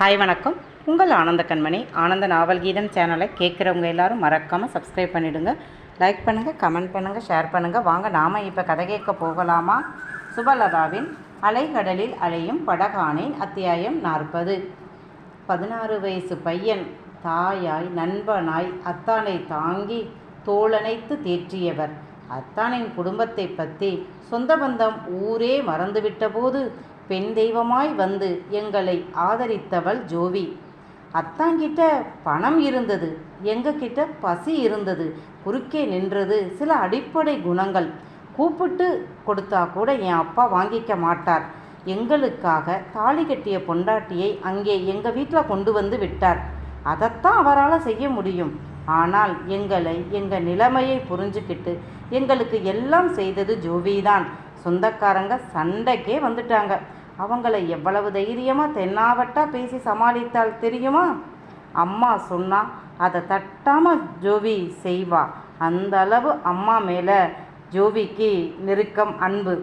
Hi வணக்கம். உங்கள் ஆனந்த கண்மணி. ஆனந்த நாவல் கீதம் சேனலை கேட்குறவங்க எல்லாரும் மறக்காமல் சப்ஸ்கிரைப் பண்ணிவிடுங்க லைக் பண்ணுங்கள் கமெண்ட் பண்ணுங்கள் ஷேர் பண்ணுங்கள் வாங்க நாம் இப்போ கதை கேட்க போகலாமா? சுபலதாவின் அலைகடலில் அலையும் படகானின் அத்தியாயம் நாற்பது. பதினாறு வயசு பையன் தாயாய் நண்பனாய் அத்தானை தாங்கி தோளணைத்து தேற்றியவர். அத்தானின் குடும்பத்தை பற்றி சொந்த பந்தம் ஊரே மறந்துவிட்டபோது பெண் தெய்வமாய் வந்து எங்களை ஆதரித்தவள் ஜோவி. அத்தாங்கிட்ட பணம் இருந்தது எங்ககிட்ட பசி இருந்தது குறுக்கே நின்றது சில அடிப்படை குணங்கள். கூப்பிட்டு கொடுத்தா கூட என் அப்பா வாங்கிக்க மாட்டார். எங்களுக்காக தாலி கட்டிய பொண்டாட்டியை அங்கே எங்கள் வீட்டில் கொண்டு வந்து விட்டார். அதைத்தான் அவரால் செய்ய முடியும். ஆனால் எங்களை எங்கள் நிலைமையை புரிஞ்சுக்கிட்டு எங்களுக்கு எல்லாம் செய்தது ஜோவிதான் சொந்தக்காரங்க சண்டைக்கே வந்துட்டாங்க. அவங்கள எவ்வளவு தைரியமாக தென்னாவட்டா பேசி சமாளித்தால் தெரியுமா? அம்மா சொன்னால் அதை தட்டாமல் ஜோவி செய்வா. அந்த அளவு அம்மா மேலே ஜோவிக்கு நெருக்கம் அன்பு.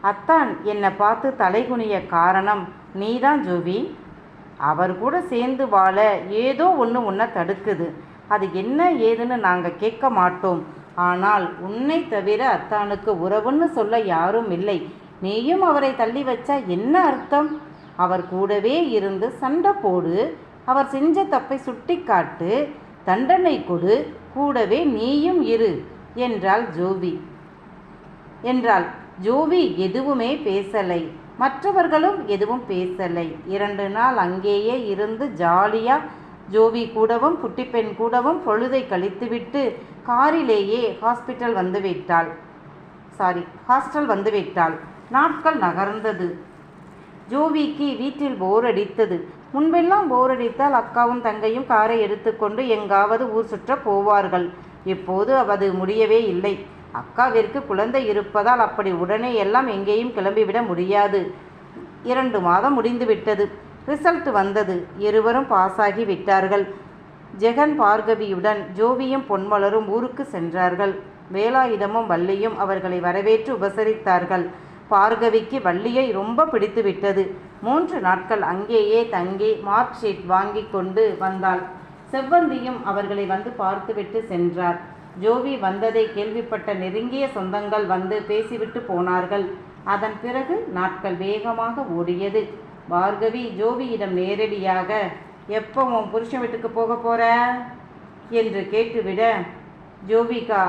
அத்தான் என்னை பார்த்து தலைகுனிய காரணம் நீதான் ஜோவி. அவர் கூட சேர்ந்து வாழ ஏதோ ஒன்று உன்னை தடுக்குது. அது என்ன ஏதுன்னு நாங்கள் கேட்க மாட்டோம். ஆனால் உன்னை தவிர அத்தானுக்கு உறவுன்னு சொல்ல யாரும் இல்லை. நீயும் அவரை தள்ளி வச்சா என்ன அர்த்தம்? அவர் கூடவே இருந்து சண்டை போடு. அவர் செஞ்ச தப்பை சுட்டி காட்டு தண்டனை கொடு. கூடவே நீயும் இரு. என்றாள் ஜோவி. என்றாள் ஜோவி எதுவுமே பேசலை. மற்றவர்களும் எதுவும் பேசலை. இரண்டு நாள் அங்கேயே இருந்து ஜாலியாக ஜோவி கூடவும் குட்டிப்பெண் கூடவும் பொழுதை கழித்துவிட்டு காரிலேயே ஹாஸ்பிட்டல் வந்துவிட்டாள் சாரி ஹாஸ்டல் வந்துவிட்டாள் நாட்கள் நகர்ந்தது. ஜோவிக்கு வீட்டில் போர் அடித்தது. முன்பெல்லாம் போர் அடித்தால் அக்காவும் தங்கையும் காரை எடுத்துக்கொண்டு எங்காவது ஊர் சுற்ற போவார்கள். இப்போது அது முடியவே இல்லை. அக்காவிற்கு குழந்தை இருப்பதால் அப்படி உடனே எல்லாம் எங்கேயும் கிளம்பிவிட முடியாது. இரண்டு மாதம் முடிந்து விட்டது ரிசல்ட் வந்தது. இருவரும் பாஸாகி விட்டார்கள். ஜெகன் பார்கவியுடன் ஜோவியும் பொன்மலரும் ஊருக்கு சென்றார்கள். வேலாயுதமும் வள்ளியும் அவர்களை வரவேற்று உபசரித்தார்கள். பார்கவிக்கு வள்ளியை ரொம்ப பிடித்து விட்டது மூன்று நாட்கள் அங்கேயே தங்கி மார்க் ஷீட் வாங்கி கொண்டு வந்தாள். செவ்வந்தியும் அவர்களை வந்து பார்த்துவிட்டு சென்றார். ஜோவி வந்ததை கேள்விப்பட்ட நெருங்கிய சொந்தங்கள் வந்து பேசிவிட்டு போனார்கள். அதன் பிறகு நாட்கள் வேகமாக ஓடியது. பார்கவி ஜோவியிடம் நேரடியாக எப்போ உன் புருஷன் வீட்டுக்கு போக போகிற என்று கேட்டுவிட ஜோவிகா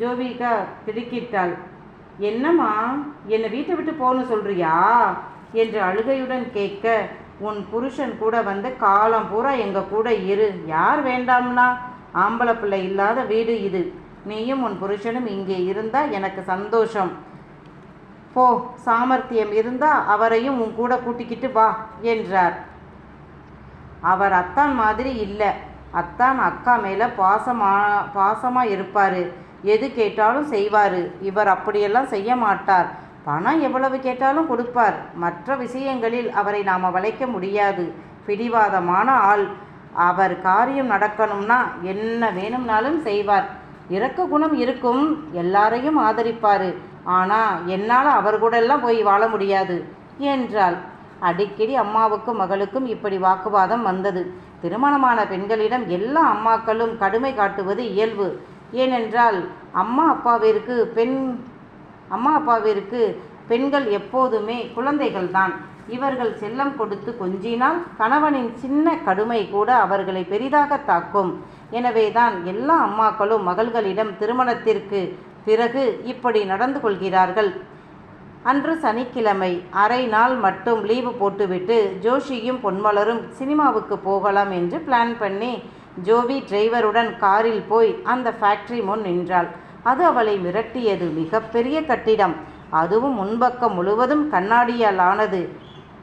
ஜோவிகா திடுக்கிட்டாள். என்னம்மா என்னை வீட்டை விட்டு போகணும் சொல்கிறியா என்று அழுகையுடன் கேட்க உன் புருஷன் கூட வந்து காலம் பூரா எங்கள் கூட இரு. யார் வேண்டாம்னா? ஆம்பளை பிள்ளை இல்லாத வீடு இது. நீயும் உன் புருஷனும் இங்கே இருந்தால் எனக்கு சந்தோஷம். போ சாமர்த்தியம் இருந்தா அவரையும் உன் கூட கூட்டிக்கிட்டு வா என்றார். அவர் அத்தான் மாதிரி இல்லை. அத்தான் அக்கா மேலே பாசமா பாசமாக இருப்பார். எது கேட்டாலும் செய்வார். இவர் அப்படியெல்லாம் செய்ய மாட்டார். பணம் எவ்வளவு கேட்டாலும் கொடுப்பார். மற்ற விஷயங்களில் அவரை நாம் வளைக்க முடியாது. பிடிவாதமான ஆள். அவர் காரியம் நடக்கணும்னா என்ன வேணும்னாலும் செய்வார். இறக்க குணம் இருக்கும். எல்லாரையும் ஆதரிப்பார். ஆனால் என்னால் அவர் கூடெல்லாம் போய் வாழ முடியாது என்றாள். அடிக்கடி அம்மாவுக்கும் மகளுக்கும் இப்படி வாக்குவாதம் வந்தது. திருமணமான பெண்களிடம் எல்லா அம்மாக்களும் கடுமை காட்டுவது இயல்பு. ஏனென்றால் அம்மா அப்பாவிற்கு பெண் அம்மா அப்பாவிற்கு பெண்கள் எப்போதுமே குழந்தைகள்தான். இவர்கள் செல்லம் கொடுத்து கொஞ்சினால் கணவனின் சின்ன கடுமை கூட அவர்களை பெரிதாக தாக்கும். எனவேதான் எல்லா அம்மாக்களும் மகள்களிடம் திருமணத்திற்கு பிறகு இப்படி நடந்து கொள்கிறார்கள். அன்று சனிக்கிழமை அரை நாள் மட்டும் லீவு போட்டுவிட்டு ஜோஷியும் பொன்மலரும் சினிமாவுக்கு போகலாம் என்று பிளான் பண்ணி ஜோவி டிரைவருடன் காரில் போய் அந்த ஃபேக்டரி முன் நின்றாள். அது அவளை மிரட்டியது மிகப்பெரிய கட்டிடம். அதுவும் முன்பக்கம் முழுவதும் கண்ணாடியால் ஆனது.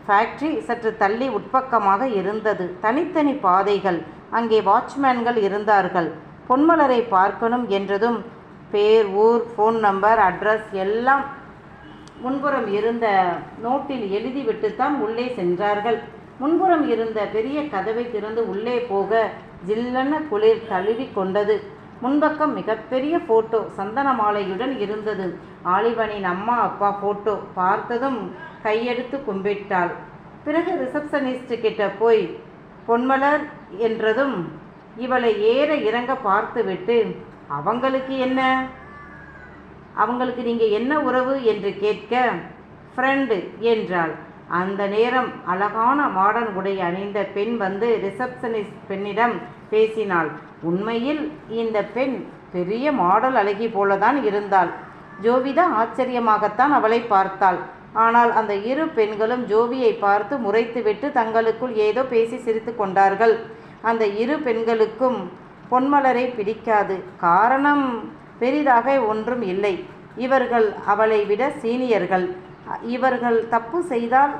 ஃபேக்ட்ரி சற்று தள்ளி உட்பக்கமாக இருந்தது. தனித்தனி பாதைகள். அங்கே வாட்ச்மேன்கள் இருந்தார்கள். பொன்மலரை பார்க்கணும் என்றதும் பேர் ஊர் ஃபோன் நம்பர் அட்ரஸ் எல்லாம் முன்புறம் இருந்த நோட்டில் எழுதிவிட்டுத்தான் உள்ளே சென்றார்கள். முன்புறம் இருந்த பெரிய கதவை திறந்து உள்ளே போக ஜில்லென குளிர் தழுவி கொண்டது. முன்பக்கம் மிகப்பெரிய போட்டோ சந்தன மாலையுடன் இருந்தது. ஆலிவனின் அம்மா அப்பா போட்டோ பார்த்ததும் கையெடுத்து கும்பிட்டாள். பிறகு ரிசப்ஷனிஸ்ட் கிட்ட போய் பொன்மலர் என்றதும் இவளை ஏற இறங்க பார்த்துவிட்டு அவங்களுக்கு என்ன? அவங்களுக்கு நீங்கள் என்ன உறவு? என்று கேட்க ஃப்ரெண்டு என்றாள். அந்த நேரம் அழகான மாடர்ன் உடை அணிந்த பெண் வந்து ரிசப்ஷனிஸ்ட் பெண்ணிடம் பேசினாள். உண்மையில் இந்த பெண் பெரிய மாடல் அழகி போலதான் இருந்தாள். ஜோவிதா ஆச்சரியமாகத்தான் அவளை பார்த்தாள். ஆனால் அந்த இரு பெண்களும் ஜோவியை பார்த்து முறைத்துவிட்டு தங்களுக்குள் ஏதோ பேசி சிரித்து கொண்டார்கள். அந்த இரு பெண்களுக்கும் பொன்மலரை பிடிக்காது. காரணம் பெரிதாக ஒன்றும் இல்லை. இவர்கள் அவளை விட சீனியர்கள். இவர்கள் தப்பு செய்தால்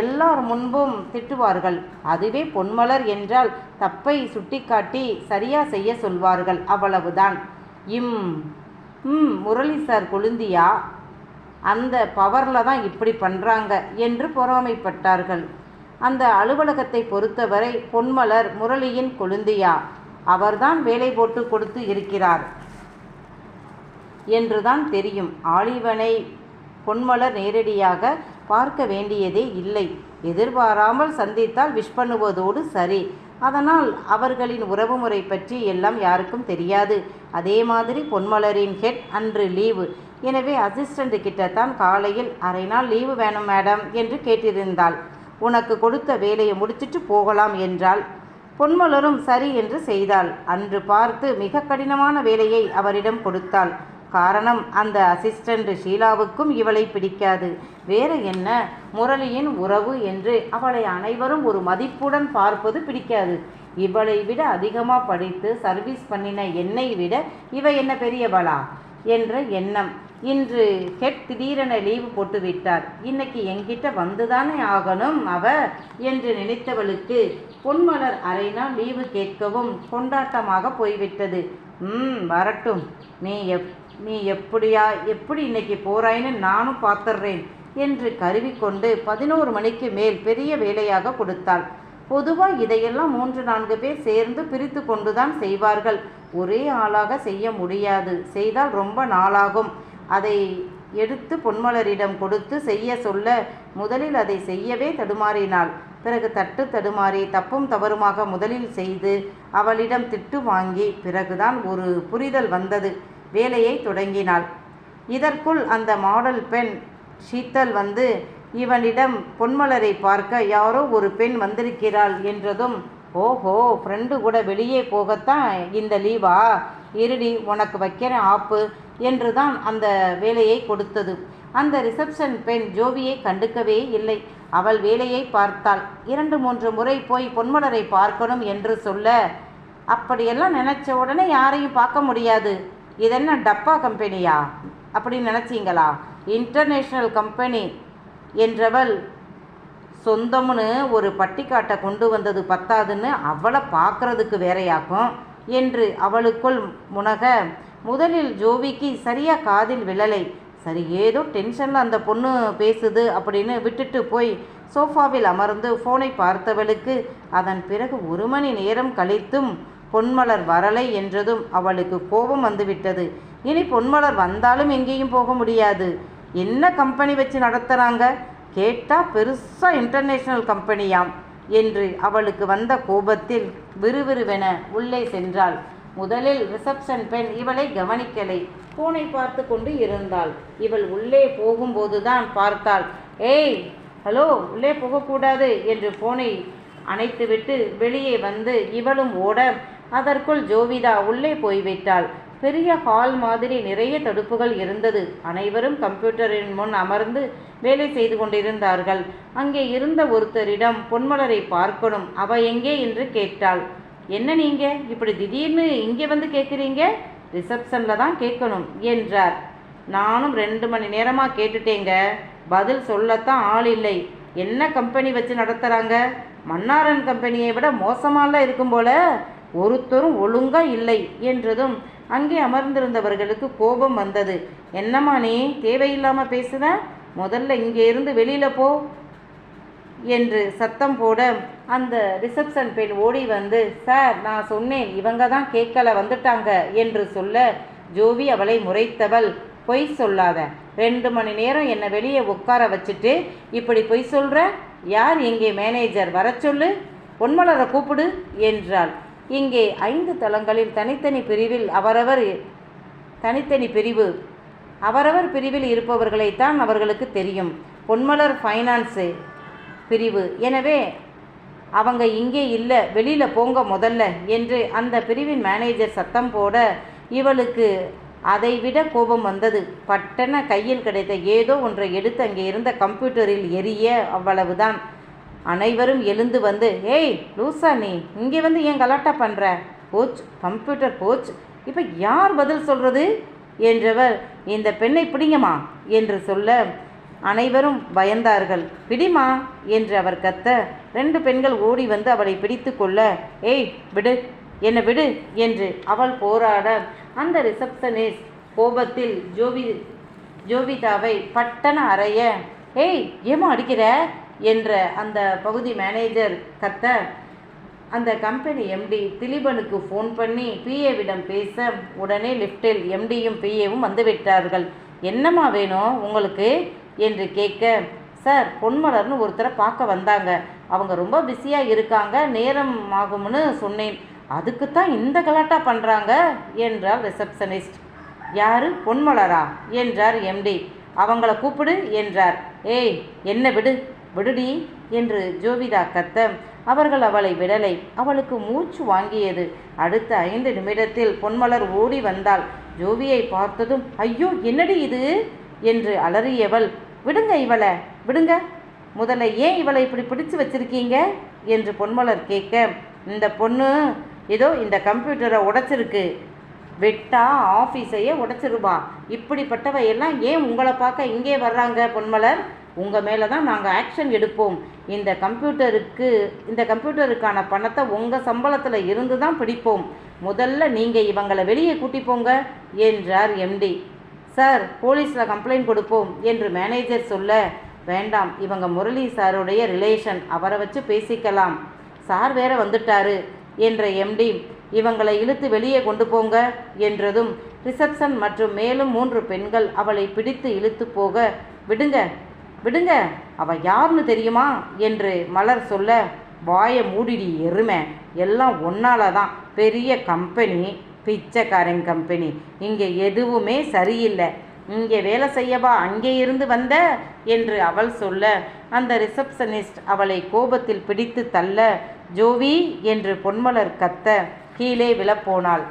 எல்லார் முன்பும் திட்டுவார்கள். அதுவே பொன்மலர் என்றால் தப்பை சுட்டிக்காட்டி சரியா செய்ய சொல்வார்கள். அவ்வளவுதான். இம் ம் முரளி சார் கொழுந்தியா அந்த பவரில் தான் இப்படி பண்ணுறாங்க என்று பொறாமைப்பட்டார்கள். அந்த அலுவலகத்தை பொறுத்தவரை பொன்மலர் முரளியின் கொழுந்தியா அவர்தான் வேலை போட்டு கொடுத்து இருக்கிறார். என்றுதான் தெரியும். ஆலிவனை பொன்மலர் நேரடியாக பார்க்க வேண்டியதே இல்லை. எதிர்பாராமல் சந்தித்தால் விஷ் பண்ணுவதோடு சரி. அதனால் அவர்களின் உறவுமுறை பற்றி எல்லாம் யாருக்கும் தெரியாது. அதே மாதிரி பொன்மலரின் ஹெட் அன்று லீவு. எனவே அசிஸ்டண்ட் கிட்டத்தான் காலையில் அரை நாள் லீவு வேணும் மேடம் என்று கேட்டிருந்தாள். உனக்கு கொடுத்த வேலையை முடிச்சிட்டு போகலாம் என்றாள். பொன்மலரும் சரி என்று செய்தாள். அன்று பார்த்து மிக கடினமான வேலையை அவரிடம் கொடுத்தாள். காரணம் அந்த அசிஸ்டண்ட் ஷீலாவுக்கும் இவளை பிடிக்காது. வேறு என்ன? முரளியின் உறவு என்று அவளை அனைவரும் ஒரு மதிப்புடன் பார்ப்பது பிடிக்காது. இவளை விட அதிகமாக படித்து சர்வீஸ் பண்ணின என்னை விட இவ என்ன பெரியவளா? என்ற எண்ணம். இன்று ஹெட் திடீரென லீவு போட்டு விட்டார் இன்னைக்கு என்கிட்ட வந்துதானே ஆகணும் அவ? என்று நினைத்தவளுக்கு பொன்மலர் அரை லீவு கேட்கவும் கொண்டாட்டமாக போய்விட்டது. ம் வரட்டும். நீ எப் நீ எப்படியா எப்படி இன்னைக்கு போறாயின்னு நானும் பார்த்துடுறேன் என்று கருவிக்கொண்டு பதினோரு மணிக்கு மேல் பெரிய வேலையாக கொடுத்தாள். பொதுவாக இதையெல்லாம் மூன்று நான்கு பேர் சேர்ந்து பிரித்து கொண்டுதான் செய்வார்கள். ஒரே ஆளாக செய்ய முடியாது. செய்தால் ரொம்ப நாளாகும். அதை எடுத்து பொன்மலரிடம் கொடுத்து செய்ய சொல்ல முதலில் அதை செய்யவே தடுமாறினாள். பிறகு தட்டு தடுமாறி தப்பும் தவறுமாக முதலில் செய்து அவளிடம் திட்டு வாங்கி பிறகுதான் ஒரு புரிதல் வந்தது. வேலையை தொடங்கினாள். இதற்குள் அந்த மாடல் பெண் ஷீத்தல் வந்து இவனிடம் பொன்மலரை பார்க்க யாரோ ஒரு பெண் வந்திருக்கிறாள் என்றதும் ஓஹோ ஃப்ரெண்டு கூட வெளியே போகத்தான் இந்த லீவா? இருடி உனக்கு வைக்கிறேன் ஆப்பு என்று தான் அந்த வேலையை கொடுத்தது. அந்த ரிசப்ஷன் பெண் ஜோவியை கண்டுக்கவே இல்லை. அவள் வேலையை பார்த்தாள். இரண்டு மூன்று முறை போய் பொன்மலரை பார்க்கணும் என்று சொல்ல அப்படியெல்லாம் நினச்ச உடனே யாரையும் பார்க்க முடியாது. இதென்ன டப்பா கம்பெனியா? அப்படின்னு நினச்சிங்களா? இன்டர்நேஷ்னல் கம்பெனி என்றவள் சொந்தம்னு ஒரு பட்டிக்காட்டை கொண்டு வந்தது பத்தாதுன்னு அவளை பார்க்கறதுக்கு வேறையாக்கும் என்று அவளுக்குள் முனக முதலில் ஜோவிக்கு சரியாக காதில் விழலை. சரி ஏதோ டென்ஷனில் அந்த பொண்ணு பேசுது அப்படின்னு விட்டுட்டு போய் சோஃபாவில் அமர்ந்து ஃபோனை பார்த்தவளுக்கு அதன் பிறகு ஒரு மணி நேரம் கழித்தும் பொன்மலர் வரலை என்றதும் அவளுக்கு கோபம் வந்துவிட்டது. இனி பொன்மலர் வந்தாலும் எங்கேயும் போக முடியாது. என்ன கம்பெனி வச்சு நடத்துகிறாங்க கேட்டால் பெருசாக இன்டர்நேஷ்னல் கம்பெனியாம் என்று அவளுக்கு வந்த கோபத்தில் விறுவிறுவென உள்ளே சென்றாள். முதலில் ரிசப்ஷன் பெண் இவளை கவனிக்கலை. ஃபோனை பார்த்து கொண்டு இருந்தாள். இவள் உள்ளே போகும்போதுதான் பார்த்தாள். ஏய் ஹலோ உள்ளே போகக்கூடாது என்று போனை அணைத்துவிட்டு வெளியே வந்து இவளும் ஓட அதற்குள் ஜோவிதா உள்ளே போய்விட்டாள். பெரிய ஹால் மாதிரி நிறைய தடுப்புகள் இருந்தது. அனைவரும் கம்ப்யூட்டரின் முன் அமர்ந்து வேலை செய்து கொண்டிருந்தார்கள். அங்கே இருந்த ஒருத்தரிடம் பொன்மலரை பார்க்கணும். அவ எங்கே என்று கேட்டாள். என்ன நீங்க? இப்படி திடீர்னு இங்கே வந்து கேட்குறீங்க? ரிசப்ஷனில் தான் கேட்கணும் என்றார். நானும் ரெண்டு மணி நேரமாக கேட்டுட்டேங்க. பதில் சொல்லத்தான் ஆள் இல்லை. என்ன கம்பெனி வச்சு நடத்துகிறாங்க மன்னாரன் கம்பெனியை விட மோசமாலாம் இருக்கும் போல. ஒருத்தரும் ஒழுங்கா இல்லை என்றதும் அங்கே அமர்ந்திருந்தவர்களுக்கு கோபம் வந்தது. என்னம்மா நீ தேவையில்லாமல் பேசுத முதல்ல இங்கே இருந்து வெளியில் போ என்று சத்தம் போட அந்த ரிசப்ஷன் பெண் ஓடி வந்து சார் நான் சொன்னேன் இவங்க தான் கேட்கல வந்துட்டாங்க என்று சொல்ல ஜோவி அவளை முறைத்தவள். பொய் சொல்லாத. ரெண்டு மணி நேரம் என்னை வெளியே உட்கார வச்சுட்டு இப்படி பொய் சொல்கிற யார் இங்கே மேனேஜர்? வரச் சொல்லு. பொன்மலரை கூப்பிடு என்றாள். இங்கே ஐந்து தளங்களில் தனித்தனி பிரிவில் அவரவர் தனித்தனி பிரிவு. அவரவர் பிரிவில் இருப்பவர்களைத்தான் அவர்களுக்கு தெரியும். பொன்மலர் ஃபைனான்ஸு பிரிவு. எனவே அவங்க இங்கே இல்லை வெளியில் போங்க முதல்ல என்று அந்த பிரிவின் மேனேஜர் சத்தம் போட இவளுக்கு அதைவிட கோபம் வந்தது. பட்டன கையில் கிடைத்த ஏதோ ஒன்றை எடுத்து அங்கே இருந்த கம்ப்யூட்டரில் எரிய அவ்வளவுதான். அனைவரும் எழுந்து வந்து ஏய் லூசா நீ இங்கே வந்து ஏன் கலாட்டா பண்ணுற கோச் கம்ப்யூட்டர் கோச் இப்போ யார் பதில் சொல்கிறது என்றவர் இந்த பெண்ணை பிடிங்கம்மா என்று சொல்ல அனைவரும் பயந்தார்கள். பிடிமா? என்று அவர் கத்த ரெண்டு பெண்கள் ஓடி வந்து அவளை பிடித்து கொள்ள. ஏய் விடு. என்னை விடு என்று அவள் போராட அந்த ரிசப்ஷனிஸ்ட் கோபத்தில் ஜோவி ஜோவிதாவை பட்டன அறைய ஏய் ஏமா அடிக்கிற? என்ற அந்த பகுதி மேனேஜர் கத்த அந்த கம்பெனி எம்டி திலீபனுக்கு ஃபோன் பண்ணி பிஏவிடம் பேச உடனே லிஃப்டில் எம்டியும் பிஏவும் வந்துவிட்டார்கள் என்னம்மா வேணும் உங்களுக்கு? என்று கேட்க சார் பொன்மலர்னு ஒருத்தரை பார்க்க வந்தாங்க. அவங்க ரொம்ப பிஸியாக இருக்காங்க. நேரம் ஆகும்னு சொன்னேன். அதுக்கு தான் இந்த கலாட்டா பண்ணுறாங்க என்றார் ரிசப்ஷனிஸ்ட் யாரு? பொன்மலரா என்றார் எம்டி அவங்கள கூப்பிடு என்றார். ஏய் என்ன விடு? விடுடி என்று ஜோவிதா கத்த அவர்கள் அவளை விடலை. அவளுக்கு மூச்சு வாங்கியது. அடுத்த ஐந்து நிமிடத்தில் பொன்மலர் ஓடி வந்தாள். ஜோவியை பார்த்ததும் ஐயோ என்னடி இது? என்று அலறியவள் விடுங்க இவளை விடுங்க. முதல்ல ஏன் இவளை இப்படி பிடிச்சு வச்சிருக்கீங்க? என்று பொன்மலர் கேட்க இந்த பொண்ணு ஏதோ இந்த கம்ப்யூட்டரை உடைச்சிருக்கு. வெட்டா ஆஃபீஸையே உடைச்சிருவா. இப்படிப்பட்டவையெல்லாம் ஏன் உங்களை பார்க்க இங்கே வர்றாங்க பொன்மலர்? உங்கள் மேலே தான் நாங்கள் ஆக்ஷன் எடுப்போம். இந்த கம்ப்யூட்டருக்கு இந்த கம்ப்யூட்டருக்கான பணத்தை உங்கள் சம்பளத்தில் இருந்து தான் பிடிப்போம். முதல்ல நீங்கள் இவங்களை வெளியே கூட்டி போங்க என்றார் எம்டி சார் போலீஸில் கம்ப்ளைண்ட் கொடுப்போம் என்று மேனேஜர் சொல்ல வேண்டாம் இவங்க முரளி சாருடைய ரிலேஷன் அவரை வச்சு பேசிக்கலாம். சார் வேற வந்துட்டாரு என்ற எம்டி இவங்களை இழுத்து வெளியே கொண்டு போங்க என்றதும் ரிசப்ஷன் மற்றும் மேலும் மூன்று பெண்கள் அவளை பிடித்து இழுத்து போக விடுங்க விடுங்க அவ யாருன்னு தெரியுமா? என்று மலர் சொல்ல வாயை மூடிடி எருமை. எல்லாம் ஒன்னால தான் பெரிய கம்பெனி பிச்சைக்காரன் கம்பெனி இங்கே எதுவுமே சரியில்லை. இங்கே வேலை செய்யவா அங்கே இருந்து வந்த? என்று அவள் சொல்ல அந்த ரிசப்ஷனிஸ்ட் அவளை கோபத்தில் பிடித்து தள்ள ஜோவி என்று பொன்மலர் கத்த கீழே விழப்போனாள்.